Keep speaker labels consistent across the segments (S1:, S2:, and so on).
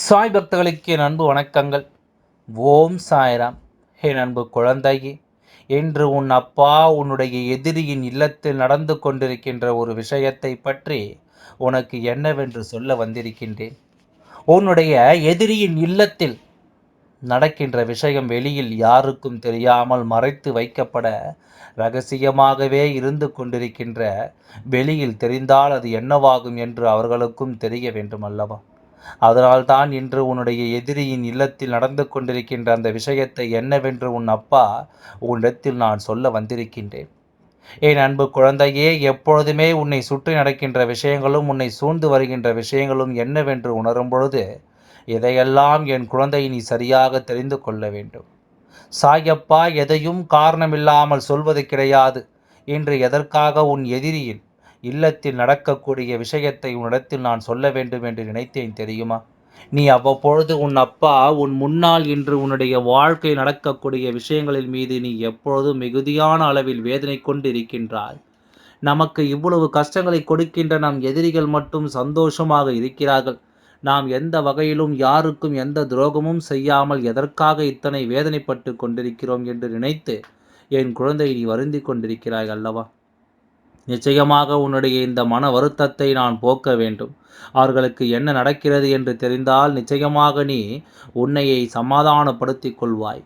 S1: சாய் பக்தர்களுக்கு என் அன்பு வணக்கங்கள். ஓம் சாய்ராம். என் அன்பு குழந்தையே என்று உன் அப்பா உன்னுடைய எதிரியின் இல்லத்தில் நடந்து கொண்டிருக்கின்ற ஒரு விஷயத்தை பற்றி உனக்கு என்னவென்று சொல்ல வந்திருக்கின்றேன். உன்னுடைய எதிரியின் இல்லத்தில் நடக்கின்ற விஷயம் வெளியில் யாருக்கும் தெரியாமல் மறைத்து வைக்கப்பட ரகசியமாகவே இருந்து கொண்டிருக்கின்ற வெளியில் தெரிந்தால் அது என்னவாகும் என்று அவர்களுக்கும் தெரிய வேண்டும் அல்லவா அதனால்தான் இன்று உன்னுடைய எதிரியின் இல்லத்தில் நடந்து கொண்டிருக்கின்ற அந்த விஷயத்தை என்னவென்று உன் அப்பா உன்னிடத்தில் நான் சொல்ல வந்திருக்கின்றேன். என் அன்பு குழந்தையே எப்பொழுதுமே உன்னை சுற்றி நடக்கின்ற விஷயங்களும் உன்னை சூழ்ந்து வருகின்ற விஷயங்களும் என்னவென்று உணரும் பொழுது இதையெல்லாம் என் குழந்தை நீ சரியாக தெரிந்து கொள்ள வேண்டும். சாயப்பா எதையும் காரணமில்லாமல் சொல்வது கிடையாது. இன்று எதற்காக உன் எதிரியின் இல்லத்தில் நடக்கக்கூடிய விஷயத்தை உன்னிடத்தில் நான் சொல்ல வேண்டும் என்று நினைத்தேன் தெரியுமா? நீ அவ்வப்பொழுது உன் அப்பா உன் முன்னால் இன்று உன்னுடைய வாழ்க்கை நடக்கக்கூடிய விஷயங்களின் மீது நீ எப்பொழுதும் மிகுதியான அளவில் வேதனை கொண்டு இருக்கின்றாய் நமக்கு இவ்வளவு கஷ்டங்களை கொடுக்கின்ற நம் எதிரிகள் மட்டும் சந்தோஷமாக இருக்கிறார்கள். நாம் எந்த வகையிலும் யாருக்கும் எந்த துரோகமும் செய்யாமல் எதற்காக இத்தனை வேதனைப்பட்டு கொண்டிருக்கிறோம் என்று நினைத்து என் குழந்தை நீ வருந்தி கொண்டிருக்கிறாய் அல்லவா? நிச்சயமாக உன்னுடைய இந்த மன வருத்தத்தை நான் போக்க வேண்டும். அவர்களுக்கு என்ன நடக்கிறது என்று தெரிந்தால் நிச்சயமாக நீ உன்னையை சமாதானப்படுத்திக் கொள்வாய்.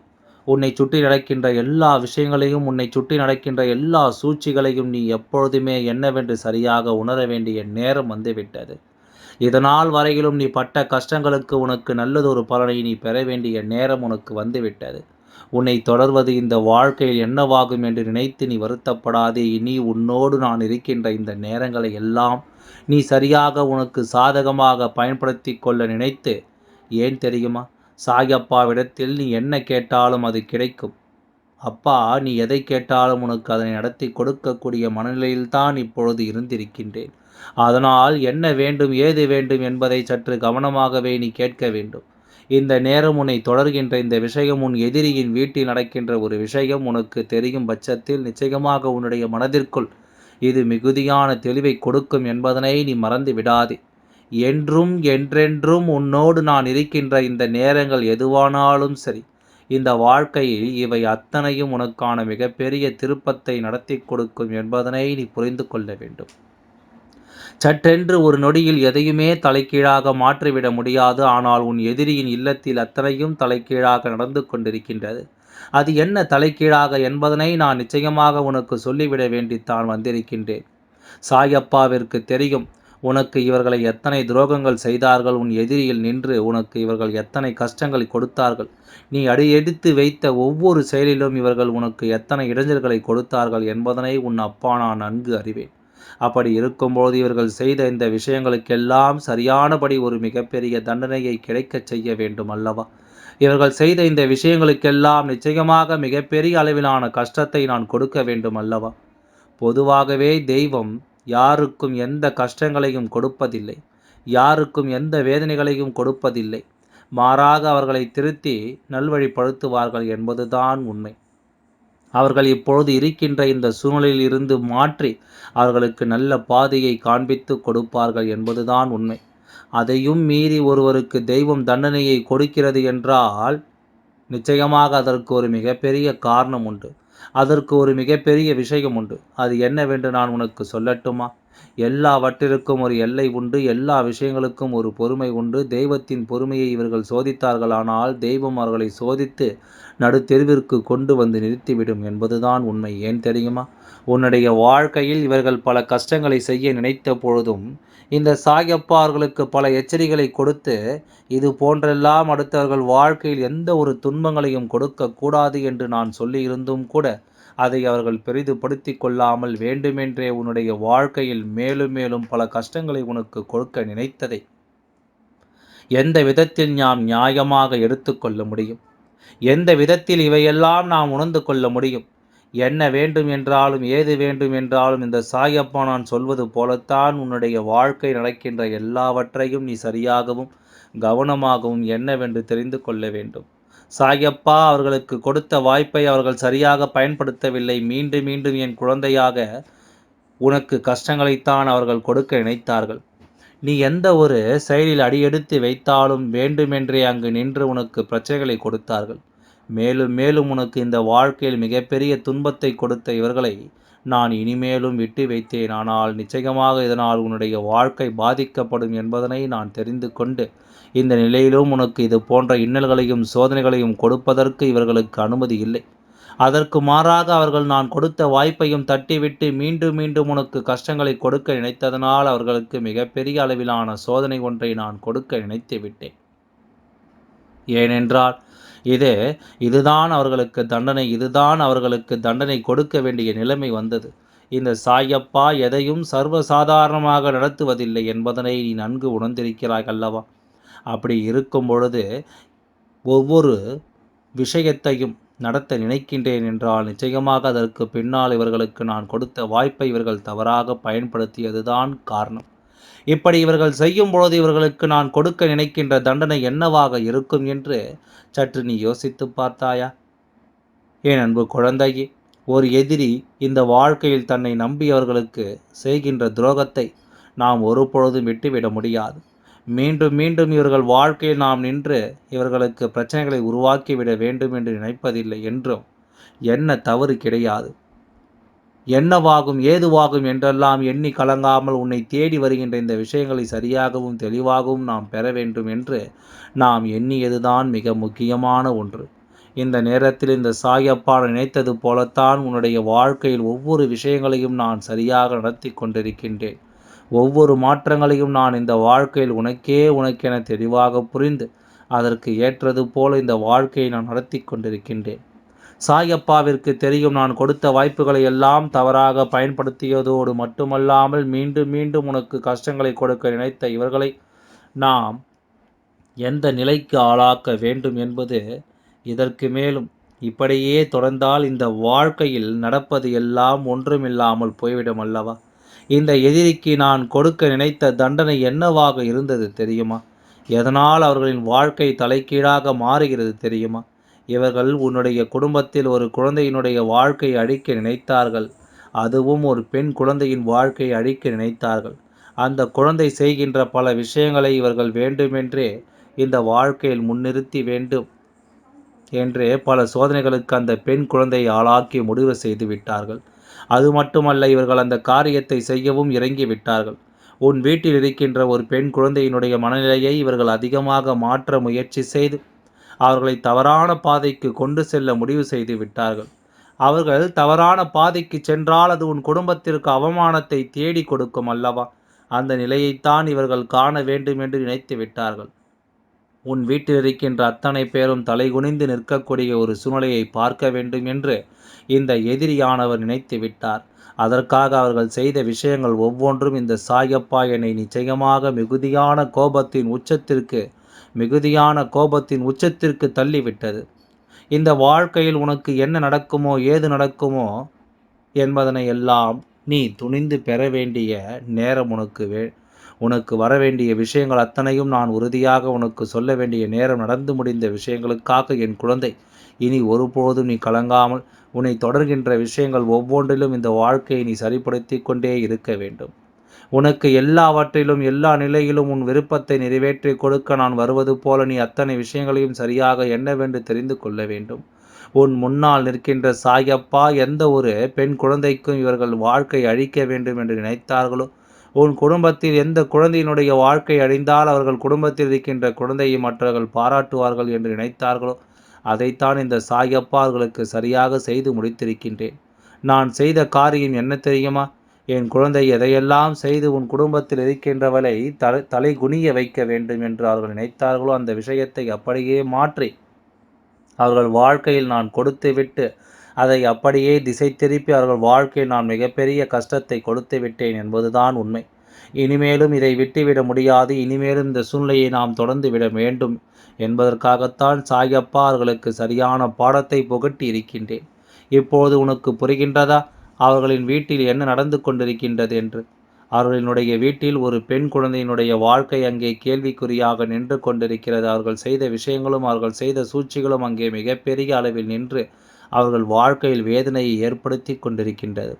S1: உன்னை சுற்றி நடக்கின்ற எல்லா விஷயங்களையும் உன்னை சுற்றி நடக்கின்ற எல்லா சூழ்ச்சிகளையும் நீ எப்பொழுதுமே என்னவென்று சரியாக உணர வேண்டிய நேரம் வந்துவிட்டது. இதனால் வரையிலும் நீ பட்ட கஷ்டங்களுக்கு உனக்கு நல்லதொரு பலனை நீ பெற வேண்டிய நேரம் உனக்கு வந்துவிட்டது. உன்னை தொடர்வது இந்த வாழ்க்கையில் என்னவாகும் என்று நினைத்து நீ வருத்தப்படாதே. இனி உன்னோடு நான் இருக்கின்ற இந்த நேரங்களை எல்லாம் நீ சரியாக உனக்கு சாதகமாக பயன்படுத்தி கொள்ள நினைத்து ஏன் தெரியுமா? சாயப்பாவிடத்தில் நீ என்ன கேட்டாலும் அது கிடைக்கும். அப்பா நீ எதை கேட்டாலும் உனக்கு அதனை நடத்தி கொடுக்கக்கூடிய மனநிலையில்தான் இப்பொழுது இருந்திருக்கின்றேன். அதனால் என்ன வேண்டும் ஏது வேண்டும் என்பதை சற்று கவனமாகவே நீ கேட்க வேண்டும். இந்த நேரம் உன்னை தொடர்கின்ற இந்த விஷயம் உன் எதிரியின் வீட்டில் நடக்கின்ற ஒரு விஷயம் உனக்கு தெரியும் பட்சத்தில் நிச்சயமாக உன்னுடைய மனதிற்குள் இது மிகுதியான தெளிவை கொடுக்கும் என்பதனை நீ மறந்து விடாதே. என்றும் என்றென்றும் உன்னோடு நான் இருக்கின்ற இந்த நேரங்கள் எதுவானாலும் சரி இந்த வாழ்க்கையில் இவை அத்தனையும் உனக்கான மிகப்பெரிய திருப்பத்தை நடத்தி கொடுக்கும் என்பதனை நீ புரிந்து கொள்ள வேண்டும். சட்டென்று ஒரு நொடியில் எதையுமே தலைக்கீழாக மாற்றிவிட முடியாது. ஆனால் உன் எதிரியின் இல்லத்தில் அத்தனையும் தலைக்கீழாக நடந்து கொண்டிருக்கின்றது. அது என்ன தலைக்கீழாக என்பதனை நான் நிச்சயமாக உனக்கு சொல்லிவிட வேண்டித்தான் வந்திருக்கின்றேன். சாயப்பாவிற்கு தெரியும் உனக்கு இவர்களை எத்தனை துரோகங்கள் செய்தார்கள். உன் எதிரியில் நின்று உனக்கு இவர்கள் எத்தனை கஷ்டங்களை கொடுத்தார்கள். நீ அடியெடுத்து வைத்த ஒவ்வொரு செயலிலும் இவர்கள் உனக்கு எத்தனை இடைஞ்சல்களை கொடுத்தார்கள் என்பதனை உன் அப்பா நான் நன்கு அறிவேன். அப்படி இருக்கும்போது இவர்கள் செய்த இந்த விஷயங்களுக்கெல்லாம் சரியானபடி ஒரு மிகப்பெரிய தண்டனையை கிடைக்கச் செய்ய வேண்டும் அல்லவா? இவர்கள் செய்த இந்த விஷயங்களுக்கெல்லாம் நிச்சயமாக மிகப்பெரிய அளவிலான கஷ்டத்தை நான் கொடுக்க வேண்டும் அல்லவா? பொதுவாகவே தெய்வம் யாருக்கும் எந்த கஷ்டங்களையும் கொடுப்பதில்லை. யாருக்கும் எந்த வேதனைகளையும் கொடுப்பதில்லை. மாறாக அவர்களை திருத்தி நல்வழிப்படுத்துவார்கள் என்பதுதான் உண்மை. அவர்கள் இப்பொழுது இருக்கின்ற இந்த சூழ்நிலையில் இருந்து மாற்றி அவர்களுக்கு நல்ல பாதையை காண்பித்து கொடுப்பார்கள் என்பதுதான் உண்மை. அதையும் மீறி ஒருவருக்கு தெய்வம் தண்டனையை கொடுக்கிறது என்றால் நிச்சயமாக அதற்கு ஒரு மிகப்பெரிய காரணம் உண்டு. அதற்கு ஒரு மிகப்பெரிய விஷயம் உண்டு. அது என்னவென்று நான் உனக்கு சொல்லட்டுமா? எல்லாவற்றிற்கும் ஒரு எல்லை உண்டு எல்லா விஷயங்களுக்கும் ஒரு பொறுமை உண்டு. தெய்வத்தின் பொறுமையை இவர்கள் சோதித்தார்களானால் தெய்வம் அவர்களை சோதித்து நடுத்தெருவிற்கு கொண்டு வந்து நிறுத்திவிடும் என்பதுதான் உண்மை. ஏன் தெரியுமா? உன்னுடைய வாழ்க்கையில் இவர்கள் பல கஷ்டங்களை செய்ய நினைத்த பொழுதும் இந்த சாயப்பார்களுக்கு பல எச்சரிகளை கொடுத்து இது போன்றெல்லாம் அடுத்தவர்கள் வாழ்க்கையில் எந்த ஒரு துன்பங்களையும் கொடுக்கக்கூடாது என்று நான் சொல்லியிருந்தும் கூட அதை அவர்கள் பெரிதுபடுத்தி கொள்ளாமல் வேண்டுமென்றே உன்னுடைய வாழ்க்கையில் மேலும் மேலும் பல கஷ்டங்களை உனக்கு கொடுக்க நினைத்ததை. எந்த விதத்தில் நாம் நியாயமாக எடுத்துக்கொள்ள முடியும்? எந்த விதத்தில் இவையெல்லாம் நாம் உணர்ந்து கொள்ள முடியும்? என்ன வேண்டும் என்றாலும் ஏது வேண்டும் என்றாலும் இந்த சாயப்பா நான் சொல்வது போலத்தான் உன்னுடைய வாழ்க்கை நடக்கின்ற எல்லாவற்றையும் நீ சரியாகவும் கவனமாகவும் என்னவென்று தெரிந்து கொள்ள வேண்டும். சாயப்பா அவர்களுக்கு கொடுத்த வாய்ப்பை அவர்கள் சரியாக பயன்படுத்தவில்லை. மீண்டும் மீண்டும் என் குழந்தையாக உனக்கு கஷ்டங்களைத்தான் அவர்கள் கொடுக்க நினைத்தார்கள். நீ எந்த ஒரு செயலில் அடியெடுத்து வைத்தாலும் வேண்டுமென்றே அங்கு நின்று உனக்கு பிரச்சனைகளை கொடுத்தார்கள். மேலும் மேலும் உனக்கு இந்த வாழ்க்கையில் மிகப்பெரிய துன்பத்தை கொடுத்த இவர்களை நான் இனிமேலும் விட்டு வைத்தேன். ஆனால் நிச்சயமாக இதனால் உன்னுடைய வாழ்க்கை பாதிக்கப்படும் என்பதனை நான் தெரிந்து கொண்டு இந்த நிலையிலும் உனக்கு இது போன்ற இன்னல்களையும் சோதனைகளையும் கொடுப்பதற்கு இவர்களுக்கு அனுமதி இல்லை. அதற்கு மாறாக அவர்கள் நான் கொடுத்த வாய்ப்பையும் தட்டிவிட்டு மீண்டும் மீண்டும் உனக்கு கஷ்டங்களை கொடுக்க நினைத்ததனால் அவர்களுக்கு மிகப்பெரிய அளவிலான சோதனை ஒன்றை நான் கொடுக்க நினைத்து விட்டேன். ஏனென்றால் இது இதுதான் அவர்களுக்கு தண்டனை இதுதான் அவர்களுக்கு தண்டனை கொடுக்க வேண்டிய நிலைமை வந்தது. இந்த சாயப்பா எதையும் சர்வசாதாரணமாக நடத்துவதில்லை என்பதனை நீ நன்கு உணர்ந்திருக்கிறாய் அல்லவா? அப்படி இருக்கும் பொழுது ஒவ்வொரு விஷயத்தையும் நடத்த நினைக்கின்றேன் என்றால் நிச்சயமாக அதற்கு பின்னால் இவர்களுக்கு நான் கொடுத்த வாய்ப்பை இவர்கள் தவறாக பயன்படுத்தியதுதான் காரணம். இப்படி இவர்கள் செய்யும் பொழுது இவர்களுக்கு நான் கொடுக்க நினைக்கின்ற தண்டனை என்னவாக இருக்கும் என்று சற்று நீ யோசித்து பார்த்தாயா? ஏன் அன்பு குழந்தையே ஒரு எதிரி இந்த வாழ்க்கையில் தன்னை நம்பியவர்களுக்கு செய்கின்ற துரோகத்தை நாம் ஒருபொழுதும் விட்டுவிட முடியாது. மீண்டும் மீண்டும் இவர்கள் வாழ்க்கையில் நாம் நின்று இவர்களுக்கு பிரச்சனைகளை உருவாக்கிவிட வேண்டும் என்று நினைப்பதில்லை என்றும் என்ன தவறு கிடையாது. என்னவாகும் ஏதுவாகும் என்றெல்லாம் எண்ணி கலங்காமல் உன்னை தேடி வருகின்ற இந்த விஷயங்களை சரியாகவும் தெளிவாகவும் நாம் பெற வேண்டும் என்று நாம் எண்ணியதுதான் மிக முக்கியமான ஒன்று. இந்த நேரத்தில் இந்த சாயப்பா நினைத்தது போலத்தான் உன்னுடைய வாழ்க்கையில் ஒவ்வொரு விஷயங்களையும் நான் சரியாக நடத்தி கொண்டிருக்கின்றேன். ஒவ்வொரு மாற்றங்களையும் நான் இந்த வாழ்க்கையில் உனக்கே உனக்கென தெளிவாக புரிந்து அதற்கு ஏற்றது போல இந்த வாழ்க்கையை நான் நடத்தி கொண்டிருக்கின்றேன். சாயப்பாவிற்கு தெரியும் நான் கொடுத்த வாய்ப்புகளை எல்லாம் தவறாக பயன்படுத்தியதோடு மட்டுமல்லாமல் மீண்டும் மீண்டும் உனக்கு கஷ்டங்களை கொடுக்க நினைத்த இவர்களை நாம் எந்த நிலைக்கு ஆளாக்க வேண்டும் என்பது இதற்கு மேலும். இப்படியே தொடர்ந்தால் இந்த வாழ்க்கையில் நடப்பது எல்லாம் ஒன்றுமில்லாமல் போய்விடும் அல்லவா? இந்த எதிரிக்கு நான் கொடுக்க நினைத்த தண்டனை என்னவாக இருந்தது தெரியுமா? எதனால் அவர்களின் வாழ்க்கை தலைக்கீழாக மாறுகிறது தெரியுமா? இவர்கள் உன்னுடைய குடும்பத்தில் ஒரு குழந்தையினுடைய வாழ்க்கை அழிக்க நினைத்தார்கள். அதுவும் ஒரு பெண் குழந்தையின் வாழ்க்கை அழிக்க நினைத்தார்கள். அந்த குழந்தை செய்கின்ற பல விஷயங்களை இவர்கள் வேண்டுமென்றே இந்த வாழ்க்கையில் முன்னிறுத்தி வேண்டும் என்று பல சோதனைகளுக்கு அந்த பெண் குழந்தையை ஆளாக்கி முடிவு செய்து விட்டார்கள். அது மட்டுமல்ல இவர்கள் அந்த காரியத்தை செய்யவும் இறங்கி விட்டார்கள் உன் வீட்டில் இருக்கின்ற ஒரு பெண் குழந்தையினுடைய மனநிலையை இவர்கள் அதிகமாக மாற்ற முயற்சி செய்து அவர்களை தவறான பாதைக்கு கொண்டு செல்ல முடிவு செய்து விட்டார்கள். அவர்கள் தவறான பாதைக்கு சென்றால் அது உன் குடும்பத்திற்கு அவமானத்தை தேடி கொடுக்கும் அல்லவா? அந்த நிலையைத்தான் இவர்கள் காண வேண்டும் என்று நினைத்து விட்டார்கள். உன் வீட்டில் இருக்கின்ற அத்தனை பேரும் தலைகுனிந்து நிற்கக்கூடிய ஒரு சூழ்நிலையை பார்க்க வேண்டும் என்று இந்த எதிரியானவர் நினைத்து விட்டார். அதற்காக அவர்கள் செய்த விஷயங்கள் ஒவ்வொன்றும் இந்த சாயப்பா என்னை நிச்சயமாக மிகுதியான கோபத்தின் உச்சத்திற்கு மிகுதியான கோபத்தின் உச்சத்திற்கு தள்ளிவிட்டது. இந்த வாழ்க்கையில் உனக்கு என்ன நடக்குமோ ஏது நடக்குமோ என்பதனை எல்லாம் நீ துணிந்து பெற வேண்டிய நேரம் உனக்கு வே உனக்கு வரவேண்டிய விஷயங்கள் அத்தனையும் நான் உறுதியாக உனக்கு சொல்ல வேண்டிய நேரம் நடந்து முடிந்த விஷயங்களுக்காக என் குழந்தை. இனி ஒருபோதும் நீ கலங்காமல் உன்னை தொடர்கின்ற விஷயங்கள் ஒவ்வொன்றிலும் இந்த வாழ்க்கையை நீ சரிப்படுத்தி கொண்டே இருக்க வேண்டும். உனக்கு எல்லாவற்றிலும் எல்லா நிலையிலும் உன் விருப்பத்தை நிறைவேற்றி கொடுக்க நான் வருவது போல நீ அத்தனை விஷயங்களையும் சரியாக என்னவென்று தெரிந்து கொள்ள வேண்டும். உன் முன்னால் நிற்கின்ற சாயப்பா எந்த ஒரு பெண் குழந்தைக்கும் இவர்கள் வாழ்க்கை அழிக்க வேண்டும் என்று நினைத்தார்களோ உன் குடும்பத்தில் எந்த குழந்தையினுடைய வாழ்க்கை அழிந்தால் அவர்கள் குடும்பத்தில் இருக்கின்ற குழந்தையை மற்றவர்கள் பாராட்டுவார்கள் என்று நினைத்தார்களோ அதைத்தான் இந்த சாயப்பா அவர்களுக்கு சரியாக செய்து முடித்திருக்கின்றேன். நான் செய்த காரியம் என்ன தெரியுமா? என் குழந்தை எதையெல்லாம் செய்து உன் குடும்பத்தில் இருக்கின்றவளை தலை தலை குனிய வைக்க வேண்டும் என்று அவர்கள் நினைத்தார்களோ அந்த விஷயத்தை அப்படியே மாற்றி அவர்கள் வாழ்க்கையில் நான் கொடுத்து விட்டு அதை அப்படியே திசை திருப்பி அவர்கள் வாழ்க்கையில் நான் மிகப்பெரிய கஷ்டத்தை கொடுத்து விட்டேன் என்பதுதான் உண்மை. இனிமேலும் இதை விட்டுவிட முடியாது. இனிமேலும் இந்த சூழ்நிலையை நாம் தொடர்ந்து விட வேண்டும் என்பதற்காகத்தான் சாயப்பா அவர்களுக்கு சரியான பாடத்தை புகட்டி இருக்கின்றேன். இப்போது உனக்கு புரிகின்றதா? அவர்களின் வீட்டில் என்ன நடந்து கொண்டிருக்கின்றது என்று. அவர்களினுடைய வீட்டில் ஒரு பெண் குழந்தையினுடைய வாழ்க்கை அங்கே கேள்விக்குறியாக நின்று கொண்டிருக்கிறது. அவர்கள் செய்த விஷயங்களும் அவர்கள் செய்த சூழ்ச்சிகளும் அங்கே மிகப்பெரிய அளவில் நின்று அவர்கள் வாழ்க்கையில் வேதனையை ஏற்படுத்தி கொண்டிருக்கின்றது.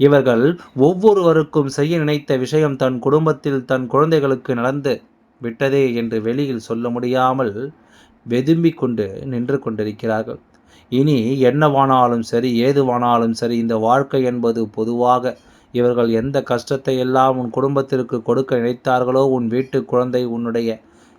S1: இவர்கள் ஒவ்வொருவருக்கும் செய்ய நினைத்த விஷயம் தன் குடும்பத்தில் தன் குழந்தைகளுக்கு நடந்து விட்டதே என்று வெளியில் சொல்ல முடியாமல் வெதும்பிக் கொண்டு நின்று கொண்டிருக்கிறார்கள். இனி என்னவானாலும் சரி ஏதுவானாலும் சரி இந்த வாழ்க்கை என்பது பொதுவாக இவர்கள் எந்த கஷ்டத்தை எல்லாம் உன் குடும்பத்திற்கு கொடுக்க நினைத்தார்களோ உன் வீட்டு குழந்தை உன்னுடைய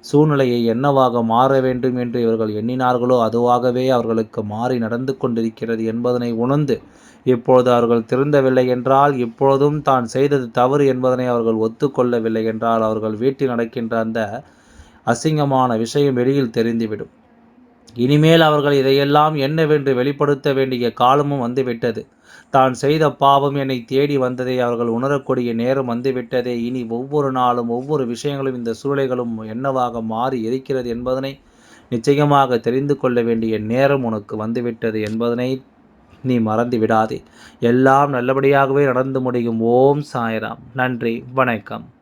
S1: சூழ்நிலையை என்னவாக மாற வேண்டும் என்று இவர்கள் எண்ணினார்களோ அதுவாகவே அவர்களுக்கு மாறி நடந்து கொண்டிருக்கிறது என்பதனை உணர்ந்து இப்பொழுது அவர்கள் திருந்தவில்லை என்றால் இப்பொழுதும் தான் செய்தது தவறு என்பதனை அவர்கள் ஒத்துக்கொள்ளவில்லை என்றால் அவர்கள் வீட்டில் நடக்கின்ற அந்த அசிங்கமான விஷயம் வெளியில் தெரிந்துவிடும். இனிமேல் அவர்கள் இதையெல்லாம் என்னவென்று வெளிப்படுத்த வேண்டிய காலமும் வந்துவிட்டது. தான் செய்த பாவம் என்னை தேடி வந்ததை அவர்கள் உணரக்கூடிய நேரம் வந்துவிட்டதே. இனி ஒவ்வொரு நாளும் ஒவ்வொரு விஷயங்களும் இந்த சூழ்நிலைகளும் என்னவாக மாறி இருக்கிறது என்பதனை நிச்சயமாக தெரிந்து கொள்ள வேண்டிய நேரம் உனக்கு வந்துவிட்டது என்பதனை நீ மறந்து விடாதே. எல்லாம் நல்லபடியாகவே நடந்து முடியும். ஓம் சாய்ராம். நன்றி. வணக்கம்.